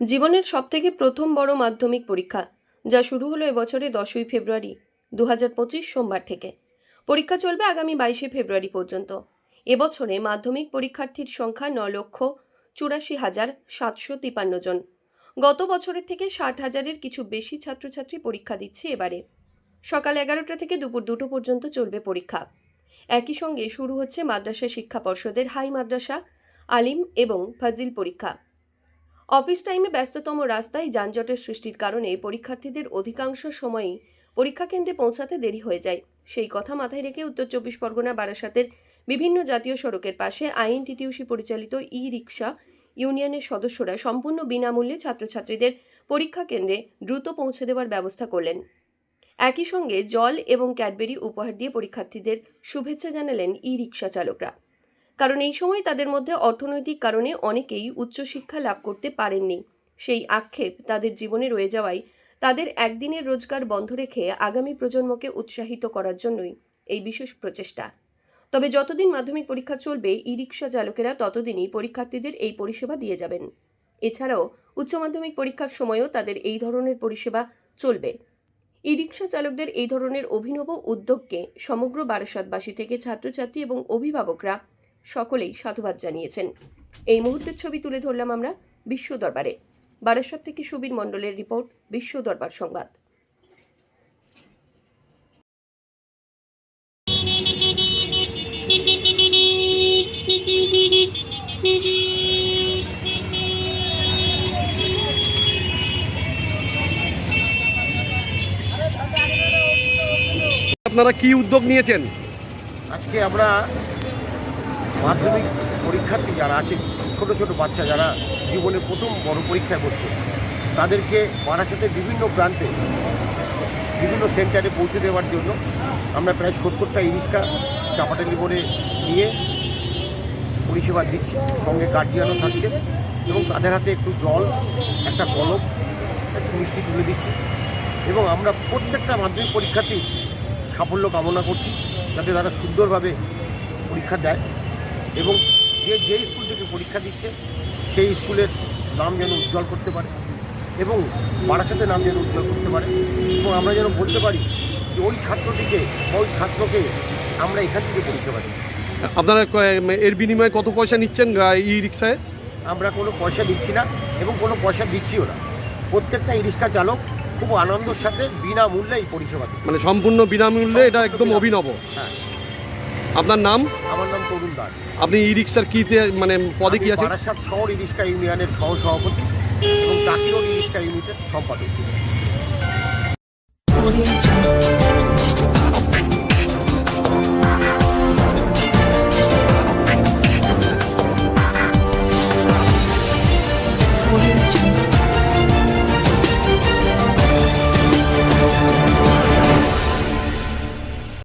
জীবনের সবথেকে প্রথম বড় মাধ্যমিক পরীক্ষা, যা শুরু হলো এবছরে দশই ফেব্রুয়ারি দু হাজার পঁচিশ সোমবার থেকে। পরীক্ষা চলবে আগামী বাইশে ফেব্রুয়ারি পর্যন্ত। এবছরে মাধ্যমিক পরীক্ষার্থীর সংখ্যা ন লক্ষ চুরাশি হাজার সাতশো তিপান্ন জন। গত বছরের থেকে ষাট হাজারের কিছু বেশি ছাত্রছাত্রী পরীক্ষা দিচ্ছে এবারে। সকাল এগারোটা থেকে দুপুর দুটো পর্যন্ত চলবে পরীক্ষা। একই সঙ্গে শুরু হচ্ছে মাদ্রাসা শিক্ষা পর্ষদের হাই মাদ্রাসা, আলিম এবং ফাজিল পরীক্ষা। অফিস টাইমে ব্যস্ততম রাস্তায় যানজটের সৃষ্টির কারণে পরীক্ষার্থীদের অধিকাংশ সময়ই পরীক্ষা কেন্দ্রে পৌঁছাতে দেরি হয়ে যায়। সেই কথা মাথায় রেখে উত্তর চব্বিশ পরগনা বারাসাতের বিভিন্ন জাতীয় সড়কের পাশে আইএনটিটিউসি পরিচালিত ই রিক্সা ইউনিয়নের সদস্যরা সম্পূর্ণ বিনামূল্যে ছাত্রছাত্রীদের পরীক্ষা কেন্দ্রে দ্রুত পৌঁছে দেওয়ার ব্যবস্থা করলেন। একই সঙ্গে জল এবং ক্যাডবেরি উপহার দিয়ে পরীক্ষার্থীদের শুভেচ্ছা জানালেন ই রিক্সা চালকরা। কারণ এই সময় তাদের মধ্যে অর্থনৈতিক কারণে অনেকেই উচ্চশিক্ষা লাভ করতে পারেননি। সেই আক্ষেপ তাদের জীবনে রয়ে যাওয়ায় তাদের একদিনের রোজগার বন্ধ রেখে আগামী প্রজন্মকে উৎসাহিত করার জন্যই এই বিশেষ প্রচেষ্টা। তবে যতদিন মাধ্যমিক পরীক্ষা চলবে ই রিক্সা চালকেরা ততদিনই পরীক্ষার্থীদের এই পরিষেবা দিয়ে যাবেন। এছাড়াও, উচ্চ মাধ্যমিক পরীক্ষার সময়ও তাদের এই ধরনের পরিষেবা চলবে। ই রিক্সা চালকদের এই ধরনের অভিনব উদ্যোগকে সমগ্র বারাসাতবাসী থেকে ছাত্রছাত্রী এবং অভিভাবকরা সকলেই সাধুবাদ জানিয়েছেন। এই মুহূর্তের ছবি তুলে ধরলাম আমরা বিশ্ব দরবারে। বারাসাত থেকে সুবীর মণ্ডলের রিপোর্ট, বিশ্ব দরবার সংবাদ। আপনারা কি উদ্যোগ নিয়েছেন? আজকে আমরা মাধ্যমিক পরীক্ষার্থী যারা আছে, ছোট ছোট বাচ্চা যারা জীবনে প্রথম বড় পরীক্ষায় বসছে, তাদেরকে বারাসাতের বিভিন্ন প্রান্তে, বিভিন্ন সেন্টারে পৌঁছে দেওয়ার জন্য আমরা প্রায় সত্তরটা ইরিশকা চাপাটালি মোড়ে নিয়ে পরিষেবা দিচ্ছি। সঙ্গে গার্জিয়ানও থাকছে এবং তাদের হাতে একটু জল, একটা কলম, একটু মিষ্টি তুলে দিচ্ছি। এবং আমরা প্রত্যেকটা মাধ্যমিক পরীক্ষার্থী সাফল্য কামনা করছি যাতে তারা সুন্দরভাবে পরীক্ষা দেয় এবং যে যে স্কুল থেকে পরীক্ষা দিচ্ছে সেই স্কুলের নাম যেন উজ্জ্বল করতে পারে এবং বারাসাতের নাম যেন উজ্জ্বল করতে পারে এবং আমরা যেন বলতে পারি যে ওই ছাত্রটিকে ওই ছাত্রকে আমরা এখান থেকে পরিষেবা দিই আপনারা এর বিনিময়ে কত পয়সা নিচ্ছেন ই রিক্সায় আমরা কোনো পয়সা দিচ্ছি না এবং কোনো পয়সা দিচ্ছিও না। প্রত্যেকটা ই রিক্সা চালক খুব আনন্দের সাথে বিনামূল্যে এই পরিষেবা মানে সম্পূর্ণ বিনামূল্যে এটা একদম অভিনব। হ্যাঁ। আপনার নাম? আমার নাম তরুণ দাস। আপনি ই রিক্সার কীতে মানে পদে কি আছেন? আছে বারাসাত শহর ই রিক্সা ইউনিয়নের সহ সভাপতি এবং টাকিরোড রিক্সা ইউনিটের সম্পাদক.